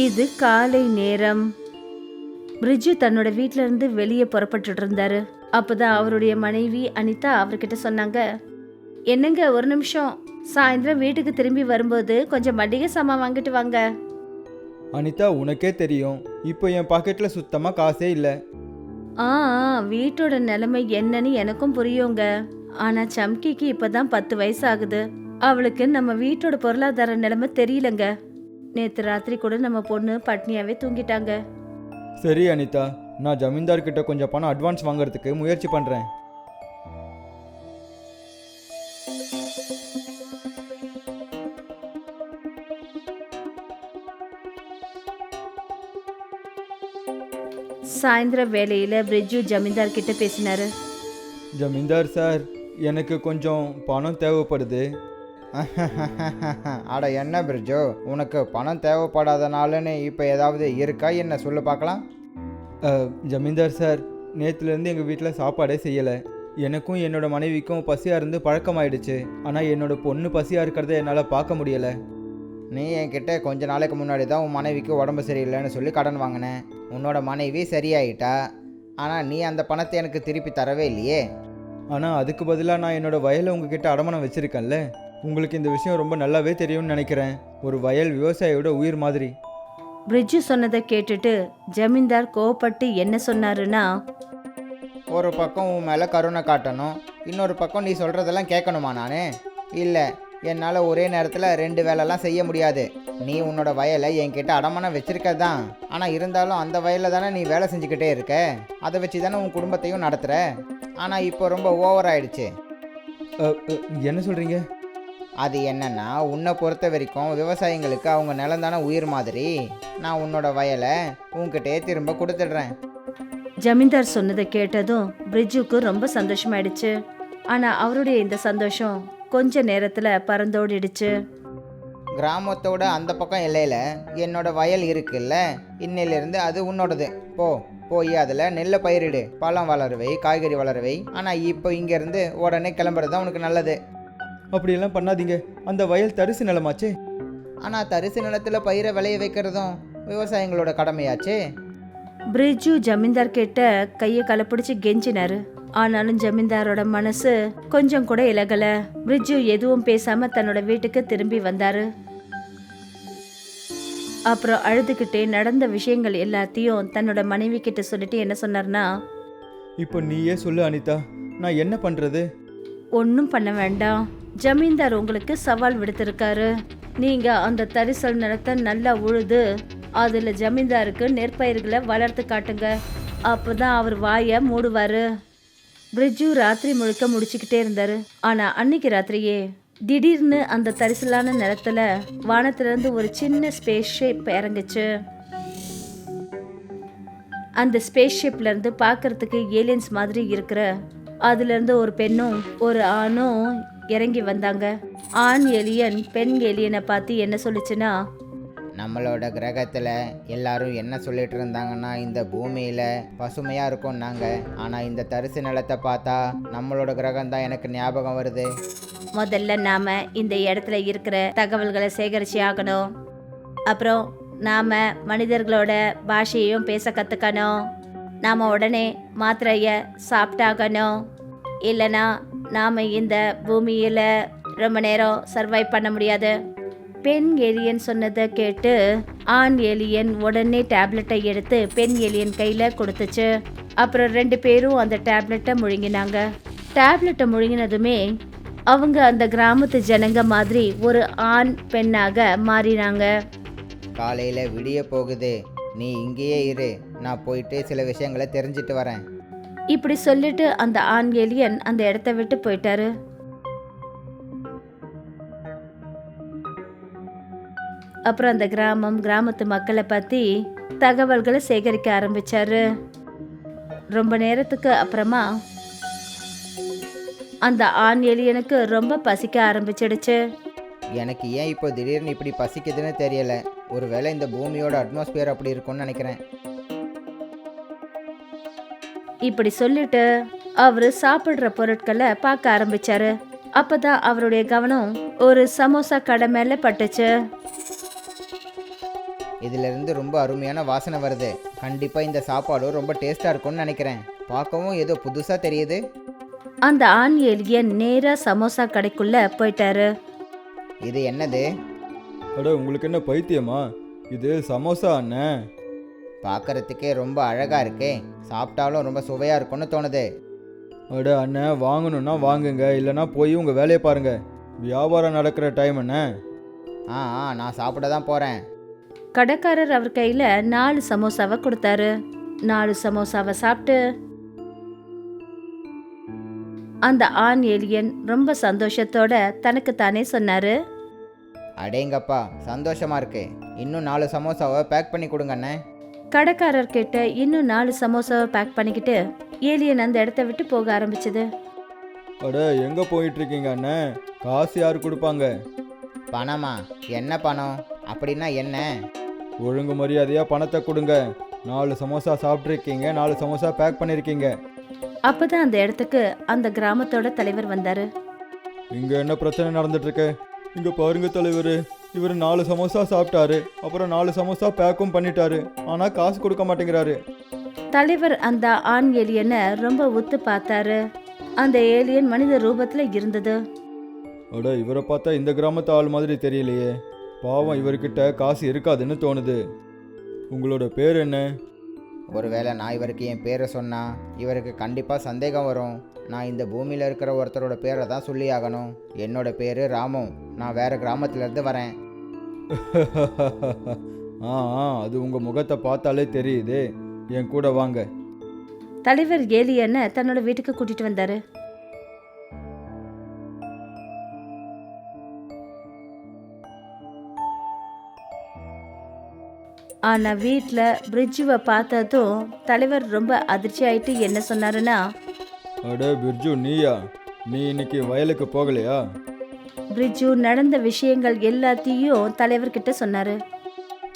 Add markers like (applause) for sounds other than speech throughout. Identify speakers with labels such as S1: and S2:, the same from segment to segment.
S1: இது காலை நேரம். பிரிட்ஜு தன்னோட வீட்ல இருந்து வெளியே புறப்பட்டுட்டு இருந்தாரு அப்பதான் அவருடைய மனைவி அனிதா அவர்கிட்ட சொன்னாங்க என்னங்க ஒரு நிமிஷம். சாயந்தரம் வீட்டுக்கு திரும்பி வரும்போது கொஞ்சம் மளிகை சாமான் வாங்கிட்டு வாங்க.
S2: அனிதா உனக்கே தெரியும். இப்போ என் பாக்கெட்டில் சுத்தமாக காசே இல்லை.
S1: ஆ ஆ, வீட்டோட நிலைமை என்னன்னு எனக்கும் புரியுங்க. ஆனா சம்கிக்கு இப்பதான் பத்து வயசு ஆகுது. அவளுக்கு நம்ம வீட்டோட பொருளாதார நிலைமை தெரியலங்க. நேத்து ராத்திரி கூட நம்ம பொண்ணு பட்னியாவே தூங்கிட்டாங்க.
S2: சரி அனிதா. நான் ஜமீன்தார் கிட்ட கொஞ்சம் பணம் அட்வான்ஸ் வாங்குறதுக்கு முயற்சி பண்ணுறேன்
S1: சாயந்தர வேலையில பிரிட்ஜு ஜமீன்தார் கிட்ட பேசினாரு.
S2: ஜமீன்தார் சார் எனக்கு கொஞ்சம் பணம் தேவைப்படுது. (laughs)
S3: அட என்ன பிரிட்ஜோ உனக்கு பணம் தேவைப்படாதனாலன்னு இப்போ ஏதாவது இருக்கா? என்ன சொல்லு பார்க்கலாம்.
S2: ஜமீன்தார் சார் நேற்றுலேருந்து எங்கள் வீட்டில் சாப்பாடே செய்யலை. எனக்கும் என்னோட மனைவிக்கும் பசியாக இருந்து பழக்கமாயிடுச்சு. ஆனால் என்னோட பொண்ணு பசியாக இருக்கிறத என்னால் பார்க்க முடியலை.
S3: நீ என்கிட்ட கொஞ்ச நாளைக்கு முன்னாடி தான் உன் மனைவிக்கு உடம்பு சரியில்லைன்னு சொல்லி கடன் வாங்கினேன் உன்னோட மனைவி சரியாயிட்டா? ஆனால் நீ அந்த பணத்தை எனக்கு திருப்பி தரவே இல்லையே.
S2: ஆனால் அதுக்கு பதிலாக நான் என்னோட வயலை உங்ககிட்ட அடமானம் வச்சுருக்கேன்ல. உங்களுக்கு இந்த விஷயம் ரொம்ப நல்லாவே தெரியும்னு நினைக்கிறேன். ஒரு வயல் விவசாயியோட உயிர் மாதிரி.
S1: பிரிட்ஜு சொன்னதை கேட்டுட்டு ஜமீன்தார் கோவப்பட்டு என்ன சொன்னாருன்னா
S3: ஒரு பக்கம் உன் மேலே கருணை காட்டணும் இன்னொரு பக்கம் நீ சொல்கிறதெல்லாம் கேட்கணுமா நான்? இல்லை என்னால் ஒரே நேரத்தில் ரெண்டு வேலைலாம் செய்ய முடியாது. நீ உன்னோட வயலை என்கிட்ட அடமானம் வச்சிருக்க தான் ஆனால் இருந்தாலும் அந்த வயலில் தானே நீ வேலை செஞ்சுக்கிட்டே இருக்க? அதை வச்சு தானே உன் குடும்பத்தையும் நடத்துகிற ஆனால் இப்போ ரொம்ப ஓவர் ஆயிடுச்சு
S2: என்ன சொல்கிறீங்க
S3: அது என்னன்னா உன்னை பொறுத்த வரைக்கும் விவசாயிங்களுக்கு அவங்க நிலம் தானே உயிர் மாதிரி. நான் உன்னோட வயலை உன்கிட்டயே திரும்ப கொடுத்துடுறேன்.
S1: ஜமீன்தார் சொன்னதை கேட்டதும் பிரிட்ஜுக்கு ரொம்ப சந்தோஷமாயிடுச்சு. ஆனா அவருடைய இந்த சந்தோஷம் கொஞ்ச நேரத்துல பறந்தோடிடுச்சு.
S3: கிராமத்தோட அந்த பக்கம் எல்லையில் என்னோட வயல் இருக்குல்ல இன்னிலிருந்து அது உன்னோடது. போ போய் அதில் நெல்லை பயிரிடு. பழம் வளருவை காய்கறி வளருவை. ஆனால் இப்போ இங்கேருந்து உடனே கிளம்புறது தான் உனக்கு நல்லது.
S2: அப்படியெல்லாம் பண்ணாதீங்க. அந்த வயல் தரிசு நிலமாச்சே.
S3: ஆனால் தரிசு நிலத்தில் பயிரை விளைய வைக்கிறதும் விவசாயிங்களோட கடமையாச்சே.
S1: பிரிட்ஜு ஜமீன்தார் கிட்ட கையை கலப்பிடிச்சு கெஞ்சினாரு. ஆனாலும் ஜமீன்தாரோட மனசு கொஞ்சம் கூட இலகல. பிரிட்ஜு எதுவும் பேசாம தன்னோட வீட்டுக்கு திரும்பி வந்தாரு. அப்புறம் அழுதுகிட்டே நடந்த விஷயங்கள் எல்லாத்தையும் தன்னோட மனைவி கிட்ட சொல்லிட்டு என்ன சொன்னார்னா
S2: இப்போ நீயே சொல்லு அனிதா நான் என்ன பண்ணுறது
S1: ஒன்றும் பண்ண வேண்டாம். ஜமீன்தார் உங்களுக்கு சவால் விடுத்திருக்காரு. நீங்க அந்த தரிசல் நிலத்தை நல்லா உழுது அதுல ஜமீன்தாருக்கு நெற்பயிர்களை வளர்த்து காட்டுங்க. அப்பதான் அவர் வாயை மூடுவாரு. பிரிட்ஜு ராத்திரி முழுக்க முடிச்சுக்கிட்டே இருந்தாரு. ஆனா அன்னைக்கு ராத்திரியே திடீர்னு அந்த தரிசலான நிலத்துல வானத்திலிருந்து ஒரு சின்ன ஸ்பேஸ் ஷேப் இறங்குச்சு. அந்த ஸ்பேஸ் ஷிப்ல இருந்து பார்க்கறதுக்கு ஏலியன்ஸ் மாதிரி இருக்கிற அதுல இருந்து ஒரு பெண்ணும் ஒரு ஆணும் இறங்கி வந்தாங்க. ஆண் எலியன் பெண் எலியனை பார்த்து என்ன சொல்லுச்சுன்னா
S3: நம்மளோட கிரகத்தில் எல்லாரும் என்ன சொல்லிட்டு இருந்தாங்கன்னா இந்த பூமியில் பசுமையாக இருக்கும் நாங்கள் ஆனால் இந்த தரிசு நிலத்தை பார்த்தா நம்மளோட கிரகம் தான் எனக்கு ஞாபகம் வருது.
S1: முதல்ல நாம இந்த இடத்துல இருக்கிற தகவல்களை சேகரிச்சு ஆகணும். அப்புறம் நாம மனிதர்களோட பாஷையையும் பேச கத்துக்கணும். நாம உடனே மாத்திரைய சாப்பிட்டாகணும். இல்லைனா நாம் இந்த பூமியில் ரொம்ப நேரம் சர்வை பண்ண முடியாது. பெண் எலியன் சொன்னதை கேட்டு ஆண் எலியன் உடனே டேப்லெட்டை எடுத்து பெண் எலியன் கையில் கொடுத்துச்சு. அப்புறம் ரெண்டு பேரும் அந்த டேப்லெட்டை முழுங்கினாங்க. டேப்லெட்டை முழுங்கினதுமே அவங்க அந்த கிராமத்து ஜனங்க மாதிரி ஒரு ஆண் பெண்ணாக மாறினாங்க.
S3: காலையில் விடிய போகுது. நீ இங்கேயே இரு. நான் போயிட்டு சில விஷயங்களை தெரிஞ்சிட்டு வரேன்.
S1: இப்படி சொல்லிட்டு அந்த ஆண் எலியன் அந்த இடத்த விட்டு போயிட்டாரு. அப்புறம் அந்த கிராமம் கிராமத்து மக்களை பத்தி தகவல்களை சேகரிக்க ஆரம்பிச்சாரு. ரொம்ப நேரத்துக்கு அப்புறமா அந்த ஆண் எலியனுக்கு ரொம்ப பசிக்க ஆரம்பிச்சிடுச்சு.
S3: எனக்கு ஏன் இப்போ திடீர்னு இப்படி பசிக்குதுன்னு தெரியல. ஒருவேளை இந்த பூமியோட அட்மாஸ்பியர் அப்படி இருக்கும்னு நினைக்கிறேன்.
S1: இப்படி சொல்லிட்டு அவரு சாப்பிடுற பொருட்களை பார்க்க ஆரம்பிச்சாரு. அப்பதான் அவருடைய கவனம் ஒரு சமோசா கடை மேல பட்டுச்சு.
S3: இதிலிருந்து ரொம்ப அருமையான வாசனை வருது. கண்டிப்பாக இந்த சாப்பாடும் ரொம்ப டேஸ்ட்டாக இருக்கும்னு நினைக்கிறேன். பார்க்கவும் ஏதோ புதுசாக தெரியுது.
S1: அந்த ஆண் ஏலியன் நேரா சமோசா கடைக்குள்ள போயிட்டாரு.
S3: இது என்னது?
S2: அட உங்களுக்கு என்ன பைத்தியமா? இது சமோசா அண்ணன்
S3: பார்க்கறதுக்கே ரொம்ப அழகாக இருக்கே. சாப்பிட்டாலும் ரொம்ப சுவையாக இருக்கும்னு தோணுது.
S2: அட அண்ணன் வாங்கணும்னா வாங்குங்க. இல்லைன்னா போய் உங்கள் வேலையை பாருங்க. வியாபாரம் நடக்கிற டைம் என்ன
S3: ஆ ஆ நான் சாப்பிட தான் போகிறேன்
S1: கடைக்காரர் அவர் கையில நாலு சமோசாவை கொடுத்தாரு. நாலு சமோசாவை சாப்பிட்டு அந்த ஆண் ஏலியன் ரொம்ப சந்தோஷத்தோட தனக்கு தானே சொன்னாரு.
S3: அடேங்கப்பா சந்தோஷமா இருக்கு. இன்னும் நாலு சமோசாவை பேக் பண்ணி கொடுங்க அண்ணே.
S1: கடைக்காரர் கிட்ட இன்னும் நாலு சமோசாவை பேக் பண்ணிக்கிட்டு ஏலியன் அந்த இடத்த விட்டு போக ஆரம்பிச்சது.
S2: அட எங்கே போயிட்டு இருக்கீங்க அண்ணன் காசு யார் கொடுப்பாங்க?
S3: பணமா? என்ன பணம்? அப்படின்னா என்ன?
S2: ஒழுங்கு மரியாதையாக பணத்தை கொடுங்க. நாலு சமோசா சாப்பிட்ருக்கீங்க நாலு சமோசா பேக் பண்ணியிருக்கீங்க
S1: அப்பதான் அந்த இடத்துக்கு அந்த கிராமத்தோட தலைவர் வந்தாரு.
S2: இங்கே என்ன பிரச்சனை நடந்துட்டு இருக்கு? இங்கே பாருங்க தலைவர். இவர் நாலு சமோசா சாப்பிட்டாரு. அப்புறம் நாலு சமோசா பேக்கும் பண்ணிட்டாரு. ஆனால் காசு கொடுக்க மாட்டேங்கிறாரு.
S1: தலைவர் அந்த ஆண் ஏலியனை ரொம்ப உத்து பார்த்தாரு. அந்த ஏலியன் மனித ரூபத்துல இருந்தது.
S2: அட இவரை பார்த்தா இந்த கிராமத்து ஆள் மாதிரி தெரியலையே. பாவம் இவர்கிட்ட காசு இருக்காதுன்னு தோணுது. உங்களோட பேர் என்ன?
S3: ஒருவேளை நான் இவருக்கு என் பேரை சொன்னா இவருக்கு கண்டிப்பாக சந்தேகம் வரும். நான் இந்த பூமியில் இருக்கிற ஒருத்தரோட பேரை தான் சொல்லி ஆகணும் என்னோட பேர் ராமு. நான் வேற கிராமத்துலேருந்து வரேன். (laughs)
S2: ஆ ஆ அது உங்கள் முகத்தை பார்த்தாலே தெரியுது. என் கூட வாங்க.
S1: தலைவர் ஏலியனை தன்னோட வீட்டுக்கு கூட்டிட்டு வந்தாரு. ஆனா வீட்டில் பிரிட்ஜுவை பார்த்ததும் தலைவர் ரொம்ப அதிர்ச்சி ஆயிட்டு என்ன சொன்னாருன்னா
S2: அட பிர்ஜு நீயா? நீ இன்னைக்கு வயலுக்கு போகலையா?
S1: பிரிட்ஜு நடந்த விஷயங்கள் எல்லாத்தையும் தலைவர்கிட்ட சொன்னாரு.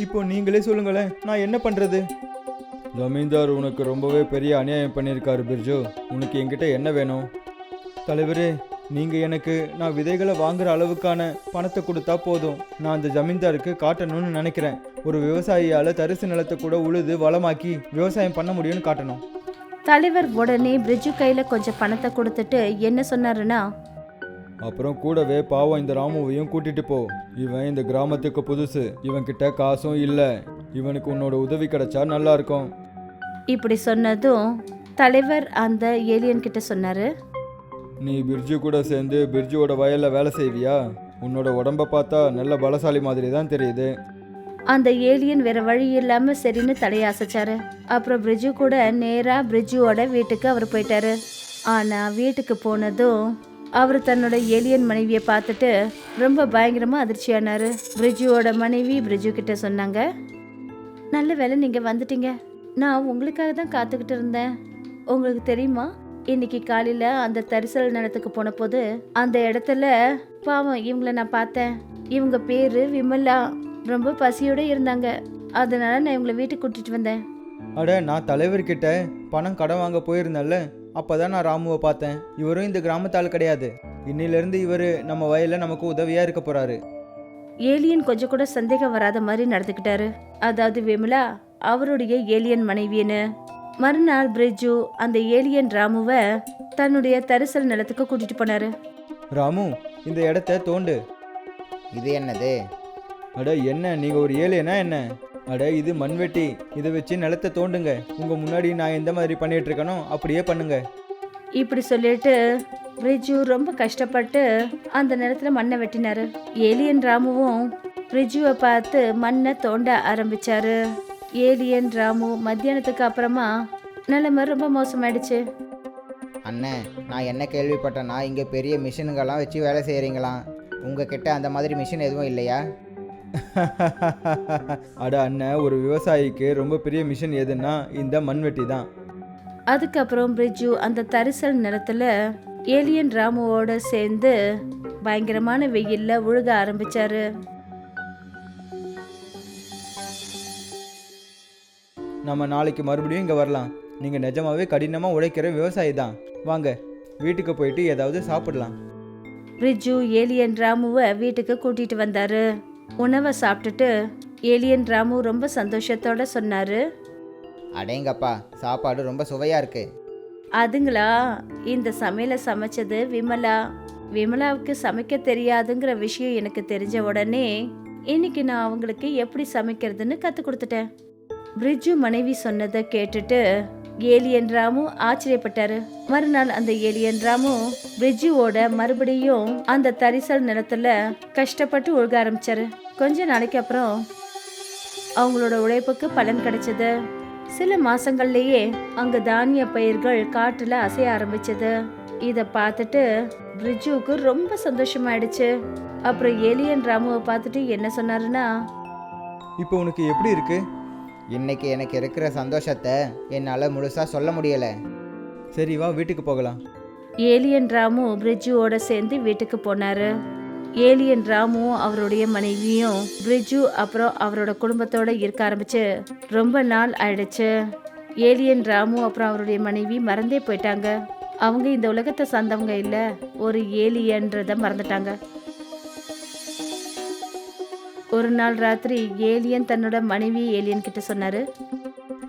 S2: இப்போ நீங்களே சொல்லுங்களேன் நான் என்ன பண்ணுறது ஜமீன்தார் உனக்கு ரொம்பவே பெரிய அநியாயம் பண்ணியிருக்காரு பிர்ஜு உனக்கு என்கிட்ட என்ன வேணும்? தலைவரே நீங்கள் எனக்கு நான் விதைகளை வாங்குற அளவுக்கான பணத்தை கொடுத்தா போதும். நான் அந்த ஜமீன்தாருக்கு காட்டணும்னு நினைக்கிறேன். ஒரு விவசாயியால் தரிசு நிலத்தை கூட உழுது வளமாக்கி விவசாயம் பண்ண முடியும்னு காட்டணும்.
S1: தலைவர் உடனே பிரிட்ஜு கையில கொஞ்சம் பணத்தை கொடுத்துட்டு என்ன சொன்னாருன்னா?
S2: அப்புறம் கூடவே பாவம் இந்த ராமுவையும் கூட்டிட்டு போ. இவன் இந்த கிராமத்துக்கு புதுசு. இவன் கிட்ட காசும் இல்லை. இவனுக்கு உன்னோட உதவி கிடைச்சா நல்லா இருக்கும்.
S1: இப்படி சொன்னதும் தலைவர் அந்த ஏலியன் கிட்ட சொன்னாரு.
S2: நீ பிர்ஜு கூட சேர்ந்து பிர்ஜுவோட வயலில் வேலை செய்வியா? உன்னோட உடம்ப பார்த்தா நல்ல பலசாலி மாதிரி தான் தெரியுது.
S1: அந்த ஏலியன் வேற வழி இல்லாம சரின்னு தலையாசைச்சாரு. அப்புறம் பிரிட்ஜு கூட நேரா பிரிட்ஜுவோட வீட்டுக்கு அவர் போயிட்டாரு. ஆனா வீட்டுக்கு போனதும் அவர் தன்னோட ஏலியன் மனைவியை பார்த்துட்டு ரொம்ப பயங்கரமா அதிர்ச்சியானாரு. பிரிட்ஜுவோட மனைவி பிரிட்ஜு கிட்ட சொன்னாங்க நல்ல வேலை நீங்க வந்துட்டீங்க. நான் உங்களுக்காக தான் காத்துக்கிட்டு இருந்தேன். உங்களுக்கு தெரியுமா? இன்னைக்கு காலையில அந்த தரிசல் நிலத்துக்கு போன போது அந்த இடத்துல பாவம் இவங்கள நான் பார்த்தேன். இவங்க பேரு விமலா. ரொம்ப பசியோட இருந்தாங்க. அதனால நான் இவங்களை வீட்டுக்கு கூட்டிட்டு வந்தேன்.
S2: அட நான் தலைவர்கிட்ட பணம் கடன் வாங்க போயிருந்தேன்ல. அப்பதான் நான் ராமுவை பார்த்தேன். இவரும் இந்த கிராமத்தாள் கிடையாது. இன்னிலிருந்து இவர் நம்ம வயல்ல நமக்கு உதவியா இருக்க போறாரு.
S1: ஏலியன் கொஞ்சம் கூட சந்தேகம் வராத மாதிரி நடந்துக்கிட்டாரு. அதாவது விமலா அவருடைய ஏலியன் மனைவின்னு மறுநாள் பிரிட்ஜு அந்த ஏலியன் ராமுவை தன்னுடைய தரிசல் நிலத்துக்கு கூட்டிட்டு போனாரு.
S2: ராமு இந்த இடத்த தோண்டு.
S3: இது என்னது?
S2: அட என்ன? நீங்க ஒரு ஏழைனா என்ன? அட இது மண்வெட்டி இதை வச்சு நிலத்தை தோண்டுங்க. உங்க முன்னாடி நான் எந்த மாதிரி பண்ணிட்டு இருக்கனோ அப்படியே பண்ணுங்க.
S1: இப்படி சொல்லிட்டு பிரிட்ஜு ரொம்ப கஷ்டப்பட்டு அந்த நிலத்துல மண்ணை வெட்டினாரு. ஏலியன் ராமுவும் பிரிட்ஜுவை பார்த்து மண்ணை தோண்ட ஆரம்பிச்சாரு. ஏலியன் ராமு மத்தியானத்துக்கு அப்புறமா நிலைமை ரொம்ப மோசமாயிடுச்சு.
S3: அண்ணே நான் என்ன கேள்விப்பட்டேன்னா இங்கே பெரிய மிஷினுங்கெல்லாம் வச்சு வேலை செய்கிறீங்களாம் உங்ககிட்ட அந்த மாதிரி மிஷின் எதுவும் இல்லையா? (laughs)
S2: அட அண்ணன் ஒரு விவசாயிக்கு ரொம்ப பெரிய மிஷன் எதுன்னா இந்த மண்வெட்டி தான்.
S1: அதுக்கப்புறம் பிரிட்ஜு அந்த தரிசல் நிலத்துல ஏலியன் ராமுவோட சேர்ந்து பயங்கரமான வெயில்ல உழுக ஆரம்பிச்சாரு.
S2: நம்ம நாளைக்கு மறுபடியும் இங்கே வரலாம். நீங்கள் நிஜமாவே கடினமாக உழைக்கிற விவசாயி தான். வாங்க வீட்டுக்கு போயிட்டு ஏதாவது சாப்பிடலாம்.
S1: பிரிட்ஜு ஏலியன் ராமுவை வீட்டுக்கு கூட்டிட்டு வந்தாரு. உணவை சாப்பிட்டுட்டு ஏலியன் ராமு ரொம்ப சந்தோஷத்தோட சொன்னாரு.
S3: அடேங்கப்பா சாப்பாடு ரொம்ப சுவையாக இருக்கு.
S1: அதுங்களா இந்த சமையலை சமைச்சது விமலா. விமலாவுக்கு சமைக்க தெரியாதுங்கிற விஷயம் எனக்கு தெரிஞ்ச உடனே இன்னைக்கு நான் அவங்களுக்கு எப்படி சமைக்கிறதுன்னு கற்றுக் கொடுத்துட்டேன். பிரிட்ஜு மனைவி சொன்னதை கேட்டுட்டு ஏலியன் ராமு ஆச்சரியப்பட்டாரு. மறுநாள் அந்த ஏலியன் ராமு பிரிட்ஜுவோட மறுபடியும் அந்த தரிசல் நிலத்துல கஷ்டப்பட்டு ஒழுக ஆரம்பிச்சாரு. கொஞ்ச நாளைக்கு அப்புறம் அவங்களோட உழைப்புக்கு பலன் கிடைச்சது. சில மாசங்கள்லயே அங்க தானிய பயிர்கள் காட்டுல அசைய ஆரம்பிச்சது. இத பார்த்துட்டு பிரிட்ஜுவுக்கு ரொம்ப சந்தோஷமாயிடுச்சு. அப்புறம் ஏலியன் ராமுவை பார்த்துட்டு என்ன சொன்னாருன்னா
S2: இப்போ உனக்கு எப்படி இருக்கு?
S3: இன்னைக்கு எனக்கு இருக்கிற சந்தோஷத்தை என்னால் முழுசாக சொல்ல முடியலை.
S2: சரி வா வீட்டுக்கு போகலாம்.
S1: ஏலியன் ராமு பிரிட்ஜுவோட சேர்ந்து வீட்டுக்கு போனாரு. ஏலியன் ராமு அவருடைய மனைவியும் பிரிட்ஜு அப்புறம் அவரோட குடும்பத்தோட இருக்க ஆரம்பிச்சு ரொம்ப நாள் ஆயிடுச்சு. ஏலியன் ராமு அப்புறம் அவருடைய மனைவி மறந்தே போயிட்டாங்க. அவங்க இந்த உலகத்தை சார்ந்தவங்க இல்லை ஒரு ஏலியன்றதை மறந்துட்டாங்க. ஒரு நாள் ராத்திரி ஏலியன் தன்னோட மனைவி ஏலியன் கிட்ட சொன்னாரு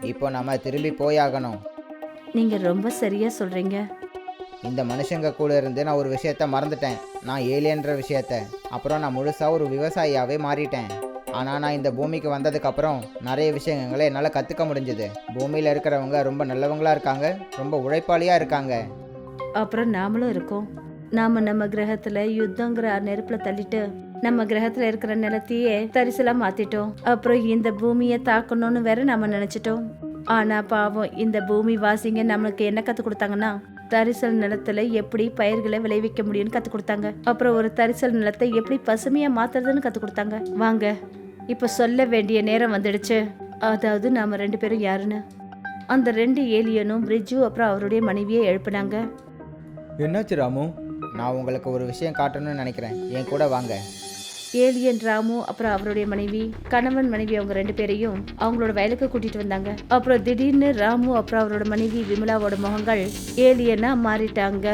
S3: இப்போ நம்ம திரும்பி போயாகணும்.
S1: நீங்க ரொம்ப சரியா சொல்றீங்க.
S3: இந்த மனுஷங்க கூட இருந்து நான் ஒரு விஷயத்த மறந்துட்டேன். நான் ஏலியன்ற விஷயத்த. அப்புறம் நான் முழுசாக ஒரு விவசாயியாகவே மாறிட்டேன். ஆனால் நான் இந்த பூமிக்கு வந்ததுக்கப்புறம் நிறைய விஷயங்களை என்னால் கற்றுக்க முடிஞ்சுது. பூமியில் இருக்கிறவங்க ரொம்ப நல்லவங்களா இருக்காங்க ரொம்ப உழைப்பாளியாக இருக்காங்க.
S1: அப்புறம் நாமளும் இருக்கோம். நாம நம்ம கிரகத்துல யுத்தங்கிற நெருப்புல தள்ளிட்டு நம்ம கிரகத்துல இருக்கிற நிலத்தையே தரிசலா மாத்திட்டோம். அப்புறம் இந்த பூமியை தாக்கணும்னு வேற நம்ம நினைச்சிட்டோம். ஆனா பாவம் இந்த பூமி வாசிங்க நம்மளுக்கு என்ன கத்து கொடுத்தாங்கன்னா தரிசல் நிலத்துல எப்படி பயிர்களை விளைவிக்க முடியும்னு கத்து கொடுத்தாங்க. அப்புறம் ஒரு தரிசல் நிலத்தை எப்படி பசுமையா மாத்துறதுன்னு கத்து கொடுத்தாங்க. வாங்க இப்ப சொல்ல வேண்டிய நேரம் வந்துடுச்சு. அதாவது நாம ரெண்டு பேரும் யாருன்னு? அந்த ரெண்டு ஏலியனும் பிரிட்ஜு அப்புறம் அவருடைய மனைவியை எழுப்புனாங்க.
S2: என்னாச்சு ராமு?
S3: நான் உங்களுக்கு ஒரு விஷயம் காட்டணும்னு நினைக்கிறேன். என் கூட வாங்க.
S1: ஏலியன் ராமு அப்புறம் அவருடைய மனைவி கணவன் மனைவி அவங்க ரெண்டு பேரையும் அவங்களோட வயலுக்கு கூட்டிட்டு வந்தாங்க. அப்புறம் திடீர்னு ராமு அப்புறம் அவரோட மனைவி விமலாவோட முகங்கள் ஏலியனா மாறிட்டாங்க.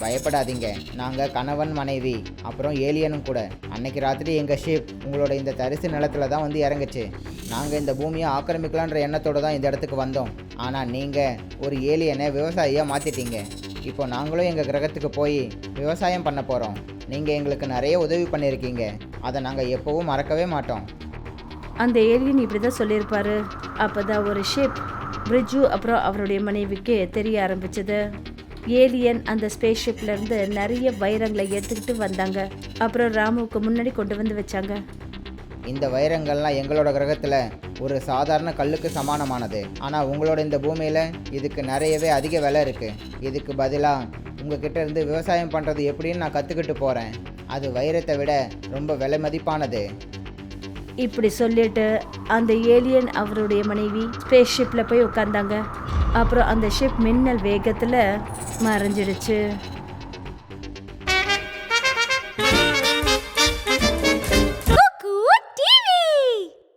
S3: பயப்படாதீங்க. நாங்கள் கணவன் மனைவி அப்புறம் ஏலியனும் கூட. அன்னைக்கு ராத்திரி எங்கள் ஷிப் உங்களோட இந்த தரிசு நிலத்துல தான் வந்து இறங்குச்சு. நாங்கள் இந்த பூமியை ஆக்கிரமிக்கலான்ற எண்ணத்தோடு தான் இந்த இடத்துக்கு வந்தோம். ஆனால் நீங்கள் ஒரு ஏலியனை விவசாயியாக மாற்றிட்டீங்க இப்போ நாங்களும் எங்கள் கிரகத்துக்கு போய் விவசாயம் பண்ண போகிறோம் நீங்கள் எங்களுக்கு நிறைய உதவி பண்ணியிருக்கீங்க அதை நாங்கள் எப்போவும் மறக்கவே மாட்டோம்.
S1: அந்த ஏலியன் இப்படிதான் சொல்லியிருப்பாரு. அப்பதான் ஒரு ஷிப் பிரிட்ஜு அப்புறம் அவருடைய மனைவிக்கு தெரிய ஆரம்பிச்சது. ஏலியன் அந்த ஸ்பேஸ் ஷிப்ல இருந்து நிறைய வைரங்களை எடுத்துக்கிட்டு வந்தாங்க. அப்புறம் ராமுவுக்கு முன்னாடி கொண்டு வந்து வச்சாங்க.
S3: இந்த வைரங்கள்லாம் எங்களோட கிரகத்தில் ஒரு சாதாரண கல்லுக்கு சமானமானது. ஆனால் உங்களோட இந்த பூமியில் இதுக்கு நிறையவே அதிக விலை இருக்குது இதுக்கு பதிலாக உங்ககிட்ட இருந்து விவசாயம் பண்ணுறது எப்படின்னு நான் கற்றுக்கிட்டு போகிறேன் அது வைரத்தை விட ரொம்ப விலை மதிப்பானது.
S1: இப்படி சொல்லிட்டு அந்த ஏலியன் அவருடைய மனைவி ஸ்பேஸ் ஷிப்பில் போய் உட்காந்தாங்க அப்புறம் அந்த ஷிப் மின்னல் வேகத்தில் மறைஞ்சிடுச்சு.